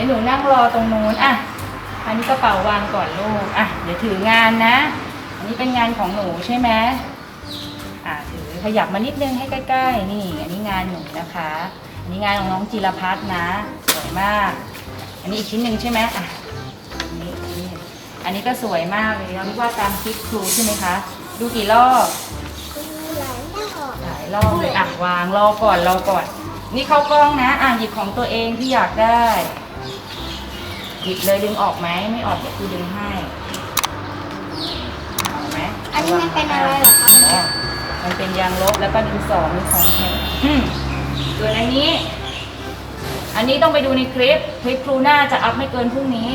ดี๋ยวหนูนั่งรอตรงนู้นอะอันนี้กระเป๋าวางก่อนลูกอะเดี๋ยวถืองานนะ อันนี้เป็นงานของหนูใช่ไหมอะถือขยับมานิดนึงให้ใกล้ๆ นี่ อันนี้งานหนูนะคะ อันนี้งานของน้องจิรพัฒน์นะสวยมาก อันนี้อีกชิ้นหนึ่งใช่ไหมอะอันนี้อันนี้อันนี้ก็สวยมากเลยเราเรียกว่าตามคลิปครูใช่ไหมคะ ดูกี่รอบหลายรอบเลยอะวางรอก่อนรอก่อน นี่เข้ากล้องนะ อะหยิบของตัวเองที่อยากได้ หยิบเลยดึงออกไหมไม่ออกเดี๋ยวครูดึงให้ออกไหมอันนี้มันเป็นอะไรเหรอคะอ๋อมันเป็นยางลบแล้วก็ดินสอมีของแข็งอืมส่วนอันนี้ อันนี้ต้องไปดูในคลิปคลิปครูน่าจะอัพไม่เกินพรุ่งนี้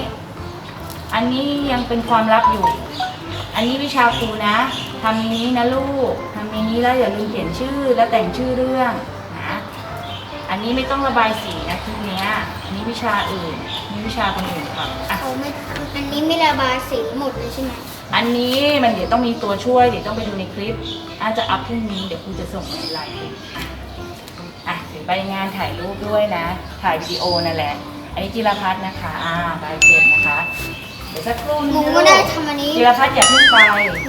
อันนี้ยังเป็นความลับอยู่ อันนี้วิชาครูนะทำในนี้นะลูกทำในนี้แล้วอย่าลืมเขียนชื่อและแต่งชื่อเรื่องนะ อันนี้ไม่ต้องระบายสีนะทีเนี้ยอันนี้วิชาอื่นนี่ วิชาคนอื่นครับอะ เขาไม่อันนี้ไม่ระบายสีหมดเลยใช่ไหมอันนี้มันเดี๋ยวต้องมีตัวช่วยเดี๋ยวต้องไปดูในคลิป อาจจะอัพพรุ่งนี้เดี๋ยวครูจะส่งในไลน์ไปอะถือใบงานถ่ายรูปด้วยนะ ถ่ายวิดีโอนั่นแหละ อันนี้จิรพัฒน์นะคะอ่าใบเสร็จนะคะ เดี๋ยวสักครู่หนึนูงไม่ได้ทำอันนี้จิรพัฒน์อย่าเพิ่งไป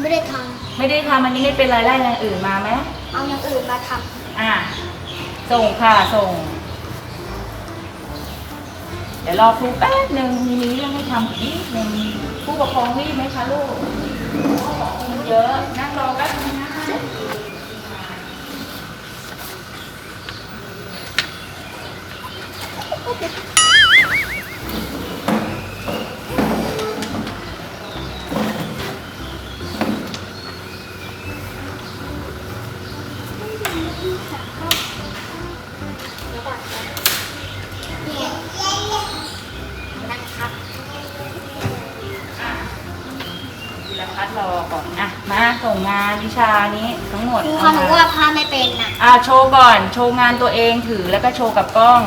ไม่ได้ทไม่ได้ทำอันนี้ไม่เป็นไรไล่อย่างอื่นมาไหมำเอาอย่างอื่นมาทอะส่งค่ะส่งเดี๋ยวรอครูแป๊บหนึ่งมีเรื่องให้ทำอีกนิดนึงผู้ปกครองรีบไหมคะลูกผู้ปกครองเยอะนั่งรอแป๊บนึงนะคะำ รพัฒน์รอก่อนอะมาส่งงานวิชานี้ทั้งหมดครูเอคะหนูมาว่าพาไม่เป็นน่ะอะโชว์ก่อนโชว์งานตัวเองถือแล้วก็โชว์กับกล้อง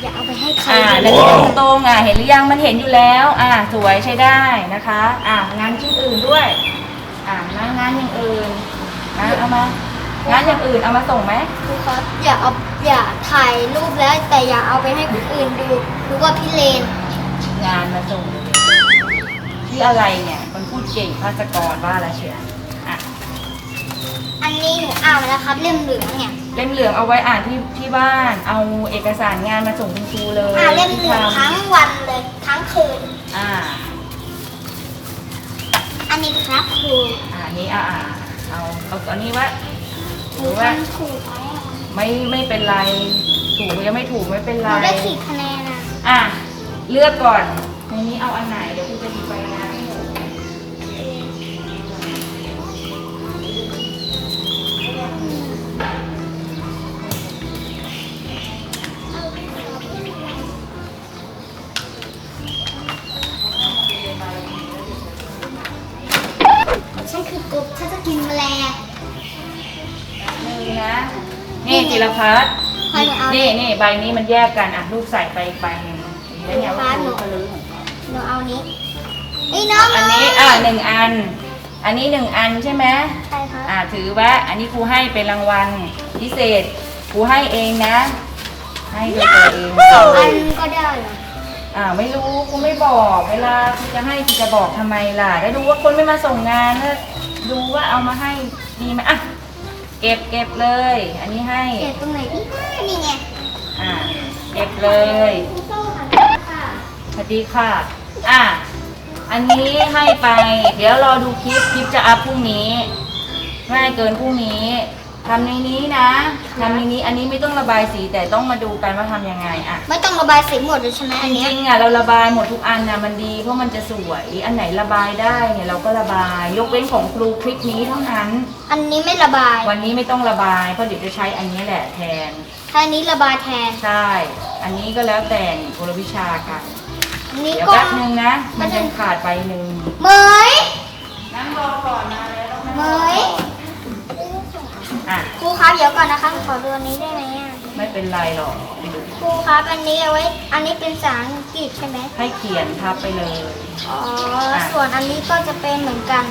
อย่าเอาไปให้ใครอ่าดูแล้วที่ตรงๆอะเห็นหรือยังมันเห็นอยู่แล้ว อ่าสวยใช้ได้นะคะ อ่างานชิ้นอื่นด้วย อ่างานงานอย่างอื่นนะเอามางานอย่างอื่นเอามาส่งไหมครูคะอย่าเอาอย่าถ่ายรูปแล้วแต่อย่าเอาไปให้คนอื่นดูหรือว่าพี่เลนงานมาส่ง เลยที่อะไรเนี่ยคนพูดเก่งภาสกรว่าแล้วเชียวอะอันนี้หนูเอาแล้วครับเล่มเหลืองเนี่ย เล่มเหลืองเอาไว้อ่านที่ที่บ้าน เอาเอกสารงานมาส่งคุณครูเลยอ่าเล่มเหลืองที่ททั้งวันเลยทั้งคืนำอ่า อันนี้ครับครูอ่านี้อ่าอ่าเอาเอาตอนนี้ว่าหหนูรือว่าทำถูกไหมอะไม่ไม่เป็นไร ถูกยังไม่ถูกไม่เป็นหไร นูได้กี่คะแนนอะอะ เลือกก่อนในนี้เอาอันไหน เดี๋ยวคุณ รพัฒน์ใครหนูเอานี่นี่ใบนี้มันแยกกันอะลูกใส่ไปอีกใบหนึ่งแล้วเนี่ยว่าหนูลูกเขาลื้อของเขาหนูเอานี้นี่น้องอันนี้อะหนึ่งอัน อันนี้หนึ่งอันใช่ไหมใช่ครับอะถือว่าอันนี้ครูให้เป็นรางวัลพิเศษครูให้เองนะ ให้โดยตัวเองสองอันก็ได้เหรออ่าไม่รู้กูไม่บอก เวลากูจะให้กูจะบอกทำไมล่ะแล้วดูว่าคนไม่มาส่งงานแล้วดูว่าเอามาให้ดีไหมอะ เก็บเก็บเลย อันนี้ให้ เก็บตรงไหนพี่นี่ไงอ่า เก็บเลยครูโซ่ค่ะสวัสดีค่ะ อะ อันนี้ให้ไป เดี๋ยวรอดูคลิป คลิปจะอัพพรุ่งนี้ ง่ายเกินพรุ่งนี้ ทำในนี้นะทำในนี้อันนี้ไม่ต้องระบายสีแต่ต้องมาดูกันว่าทำยังไงอะไม่ต้องระบายสีหมดเลยใช่ไหมจอันเนี้ยริงๆอะเราระบายหมดทุกอันนะมันดีเพราะมันจะสวยอันไหนระบายได้เนี่ยเราก็ระบาย ยกเว้นของครูคลิปนี้เท่านั้น อันนี้ไม่ระบายวันนี้ไม่ต้องระบายเพราะเดี๋ยวจะใช้อันนี้แหละแทน ถ้าอันนี้ระบายแทน ใช่ อันนี้ก็แล้วแต่คนละวิชากัน อันนี้เดี๋ยวก็แป๊บนึงนะ มันยังขาดไปหนึ่งเหมย นั่งรอก่อนมาแล้วต้องนั่งเหมรอก่ยอน อะ ครูครับเดี๋ยวก่อนนะคะขอดูอันนี้ได้ไหมอะไม่เป็นไรหรอกครูครับอันนี้เอาไว้ อันนี้เป็นภาษาอังกฤษใช่ไหมให้เขียนทับไปเลย อ๋อส่วนอันนี้ก็จะเป็นเหมือนกัน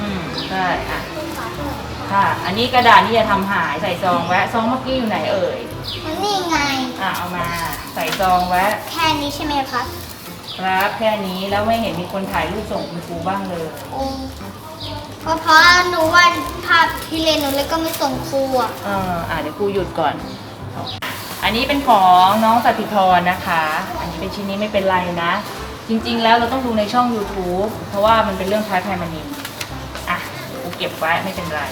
อืมใช่อะครูครับค่ะ อันนี้กระดาษที่จะทำหายใส่ซองไว้ซองเมื่อกี้อยู่ไหนเอ่ยมันนี่ไง อะเอามาใส่ซองไว้แค่นี้ใช่ไหมคะครับแค่นี้แล้วไม่เห็นมีคนถ่ายรูปส่งคุณครูบ้างเลย โอ้ ก็เพราะหนูวาภาพที่เรียนหนูเลยก็ไม่ส่งครูอะเอออะเดี๋ยวครูหยุดก่อน อันนี้เป็นของน้องสติธรนะคะ อันนี้เป็นชิ้นนี้ไม่เป็นไรนะ จริงๆแล้วเราต้องดูในช่อง YouTube เพราะว่ามันเป็นเรื่องคล้ายไพมานินอะครูเก็บไว้ไม่เป็นไร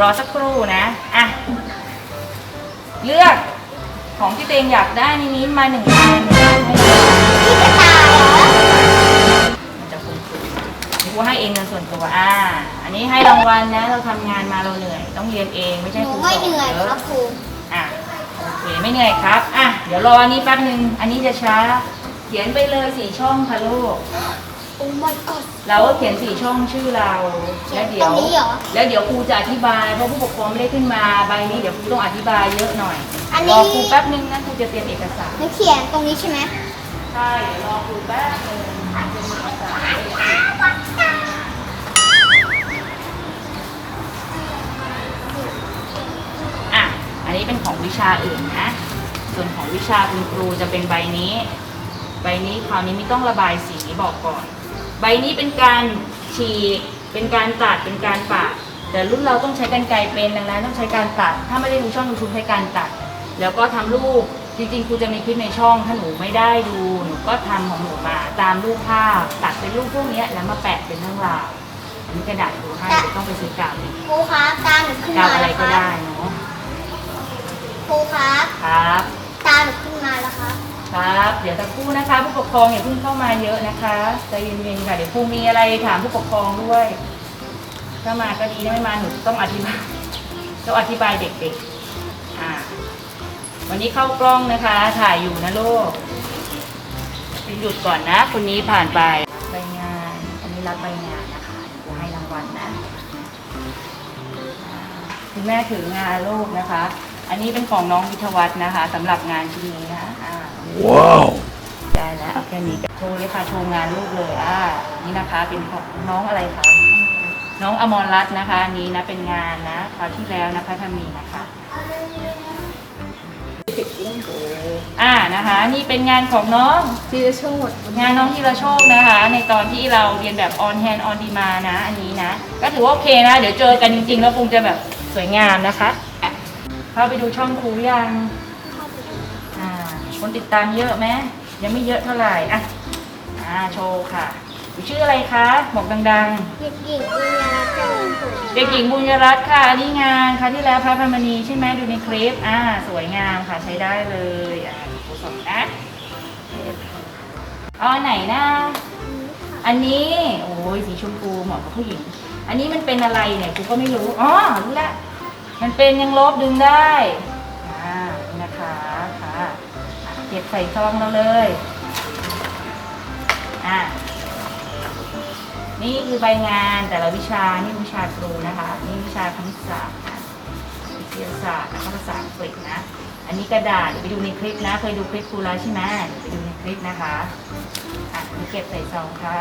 รอสักครู่นะ อะ เลือกของที่ตัวเองอยากได้ในนี้มาหนึ่งอันให้ นนี้ให้รางวัลนะ เราทำงานมาเราเหนื่อย ต้องเรียนเองไม่หใช่นูครูสไม่อนเหนื่อยเยอะครับครูอะโอเคไม่เหนื่อยครับอะเดี๋ยวรออันนี้แป๊บหนึ่งอันนี้จะช้า เขียนไปเลยสี่ช่องค่ะลูก โอ้ my god เราก็เขียนสี่ช่องชื่อเราแล้วเดี๋ยว ตรงนี้เหรอ แล้วเดี๋ยวครูจะอธิบายเพราะผู้ปกครองไม่ได้ขึ้นมาใบนี้เดี๋ยวครูต้องอธิบายเยอะหน่อยอันนี้รอครูแป๊บนึงนะครูจะเตรียมเอกสารหนูเขียนตรงนี้ใช่ไหมใช่เดี๋ยวรอครูแป๊บนึงเตรียมเอกสาร อะอันนี้เป็นของวิชาอื่นนะ ส่วนของวิชาคุณครูจะเป็นใบนี้ ใบนี้คราวนี้ไม่ต้องระบายสีบอกก่อน ใบนี้เป็นการฉีกเป็นการตัดเป็นการปาดแต่รุ่นเราต้องใช้กรรไกรเป็นดังนั้นต้องใช้การตัด ถ้าไม่ได้ดูช่องยูทูบใช้การตัด แล้วก็ทำรูปจริงๆครูจะมีคลิปในช่องถ้าหนูไม่ได้ดูหนูก็ทำของหนูมาตามรูปภาพตัดเป็นรูปพวกเนี้ยแล้วมาแปะเป็นเรื่องราวอันนี้กระดาษครูให้เดี๋ยวต้องไปซื้อกาวเองครูครับตาหนูขึ้นกาวมาอะไรแล้วคก็รับได้เนาะ ครูครับ ครับ ตาหนูขึ้นมาแล้วครับ ครับ เดี๋ยวสักครู่นะคะ ผู้ปกครองอย่าเพิ่งเข้ามาเยอะนะคะใจเย็นๆค่ะเดี๋ยวครูมีอะไรถามผู้ปกครองด้วย ถ้ามาก็ดีถ้าไม่มาหนูต้องอธิบายต้องอธิบายเด็กๆอ่าวันนี้เข้ากล้องนะคะ ถ่ายอยู่นะลูกหยุดก่อนนะคนนี้ผ่านไปใบงานอันนี้รับใบงานนะคะเดี๋ยวให้รางวัลนะอ่าคุณแม่ถืองานลูกนะคะ อันนี้เป็นของน้องวิทยวัฒน์นะคะสำหรับงานชิ้นนี้นะคะอ่า Wow. ได้แล้วเอาแค่นี้โชว์เลยค่ะโชว์งานลูกเลยอ่านี่นะคะเป็นของน้องอะไรคะน้องอมรรัตน์นะคะอันนี้นะเป็นงานนะคราวที่แล้วนะคะถ้ามีนะคะอ่านะคะ นี่เป็นงานของน้องจีโชดงานน้องธีรโชคนะคะ ในตอนที่เราเรียนแบบ on hand on demand นะ อันนี้นะ ก็ถือว่าโอเคนะ เดี๋ยวเจอกันจริงๆ แล้วคงจะแบบสวยงามนะคะอะ เข้าไปดูช่องครูยังอ่าคนติดตามเยอะไหมยังไม่เยอะเท่าไหร่อะอ่าโชว์ค่ะชื่ออะไรคะบอกดังเด็กหญิงวิญญาณเจ้าหญิงสุๆเด็กหญิงบุญยรัตน์ค่ะอันนี่งานครั้งที่แล้วพระพรหมณีใช่ไหมดูในคลิปอ่าสวยงามค่ะใช้ได้เลยอ่าครูสอนนะเอาอันไหนนะ อันนี้ โอ้ยสีชมพูเหมาะกับผู้หญิง อันนี้มันเป็นอะไรเนี่ยกูก็ไม่รู้ อ๋อรู้ละ มันเป็นยังลบดึงได้อ่านะคะค่ะเก็บใส่ซองเราเลยอะนี่คือใบงานแต่ละวิชา นี่วิชาครูนะคะ นี่วิชาคณิตศาสตร์นะวิทยาศาสตร์แล้วก็ภาษาอังกฤษนะ อันนี้กระดาษเดี๋ยวไปดูในคลิปนะ เคยดูคลิปครูแล้วใช่ไหมเดี๋ยวไปดูในคลิปนะคะ อะนี่เก็บใส่ซองค่ะ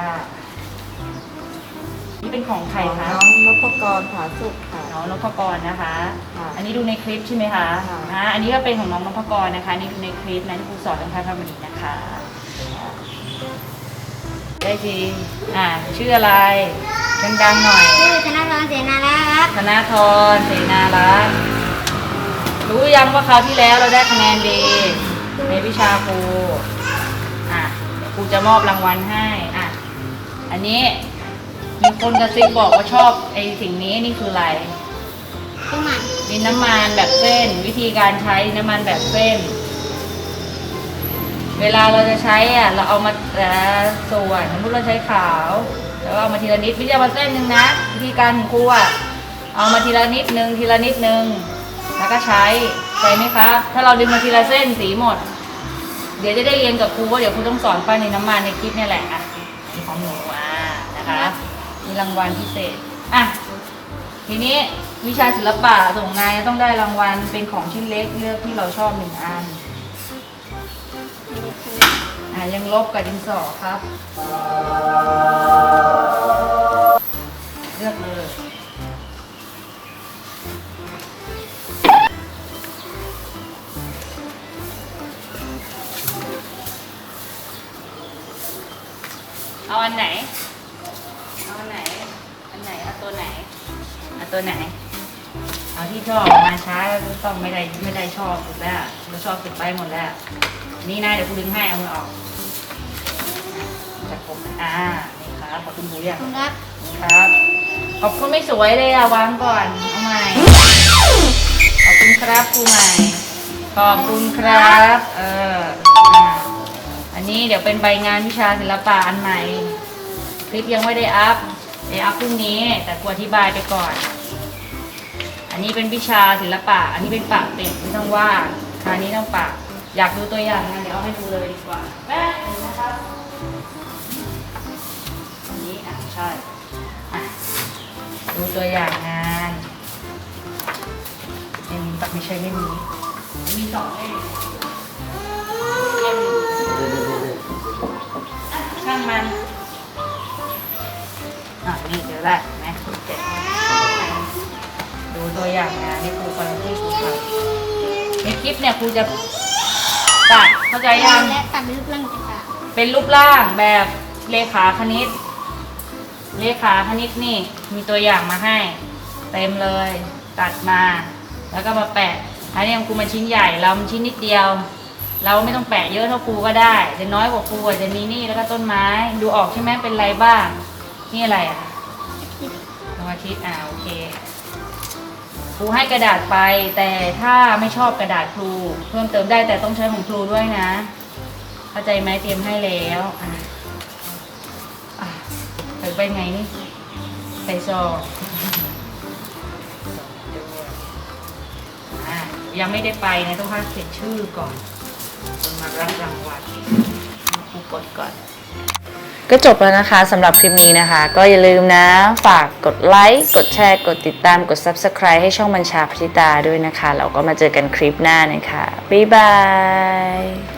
นี่เป็นของใครคะน้องนพกรผาสุขค่ะ น้องนพกรนะคะ ค่ะอันนี้ดูในคลิปใช่ไหมคะค่ะ อ่าอันนี้ก็เป็นของน้องนพกรนะคะนี่ดูในคลิปนะที่ครูสอนทางพระธรรมนีนะคะ ได้ทีอ่าชื่ออะไรดังๆหน่อย ชื่อธนกรเสนาแล้วครับธนาธรเสนารักษ์รู้ยังว่าคราวที่แล้วเราได้คะแนนดีในวิชาครู อะเดี๋ยวครูจะมอบรางวัลให้ อะ อันนี้ มีคนกระซิบบอกว่าชอบไอ้สิ่งนี้นี่คืออะไรขึ้นมาดินน้ำมันแบบเส้น วิธีการใช้ดินน้ำมันแบบเส้น เวลาเราจะใช้อะเราเอามาแต่ละส่วนสมมติเราใช้ขาวแล้วเอามาทีละนิดไม่ใช่เอามาเส้นหนึ่งนะวิธีการของครูอะเอามาทีละนิดนึงทีละนิดนึงแล้วก็ใช้ใจไหมครับถ้าเราดึงมาทีละเส้นสีหมด เดี๋ยวจะได้เรียนกับครูว่าเดี๋ยวครูต้องสอนปั้นในน้ำมันในคลิปเนี่ยแหละอะนี่ของหนูอะนะคะ มีรางวัลพิเศษ อะ ทีนี้วิชาศิลปะส่งนายต้องได้รางวัลเป็นของชิ้นเล็กเลือกที่เราชอบหนึ่งอัน อะยังลบกับดินสอครับ ไม่ได้ไม่ได้ชอบสุดแล้วเราชอบสุดไปหมดแล้ว นี่นะเดี๋ยวกูดึงให้เอามือออกจากผมนะอ่านี่ครับขอบคุณครูยังคุณครับครับขอบคุณไม่สวยเลยอะวางก่อนเอาใหม่ขอบคุณครับครูใหม่ ขอบคุณครับ เอออ่าอันนี้เดี๋ยวเป็นใบงานวิชาศิลปะอันใหม่ คลิปยังไม่ได้อัพเดี๋ยวอัพพรุ่งนี้ แต่กูอธิบายไปก่อนอั นนี้เป็นวิชาศิลปะ อันนี้เป็นปากเป็ดไม่ต้องว่าดคราวนี้ต้องปาก อยากดูตัวอย่างงานเดี๋ยวเอาให้ดูเลยดีกว่าแป๊บนึงนะครับอันนี้อะใช่อะดูตัวอย่างงานเล่มนี้ปะไม่ใช่เล่มนี้มีสองเล่มเล่มอะช่างมันอะนี่เจอแล้วเห็นไหมเจ็ดดู ตัวอย่างงานนี่ครูกำลังให้ครูทำในคลิปเนี่ยครูจะตัดเข้าใจยังและตัดเป็นรูปร่างต่างเป็นรูปร่างแบบเลขาคณิต เลขาคณิตนี่มีตัวอย่างมาให้ เต็มเลยตัดมา แล้วก็มาแปะอันนี้ของกูมันชิ้นใหญ่เรามันชิ้นนิดเดียว เราไม่ต้องแปะเยอะเท่าครูก็ได้ จะน้อยกว่าครูอาจจะมีนี่แล้วก็ต้นไม้ดูออกใช่ไหมเป็นไรบ้างนี่อะไรอะดวงอาทิตย์อ่าโอเค ครูให้กระดาษไป แต่ถ้าไม่ชอบกระดาษครู เพิ่มเติมได้แต่ต้องใช้ของครูด้วยนะ เข้าใจไหมเตรียมให้แล้วอะอะใส่ไปไงนี่ใส่ซองอะยังไม่ได้ไปนะต้องพาเขียนชื่อก่อนคนมารับรางวัลครูกดก่อน ก็จบแล้วนะคะสำหรับคลิปนี้นะคะ ก็อย่าลืมนะ ฝากกดไลค์กดแชร์กดติดตามกด Subscribe ให้ช่องบัญชาพธิตาด้วยนะคะแล้วก็มาเจอกันคลิปหน้านะคะ บ๊ายบาย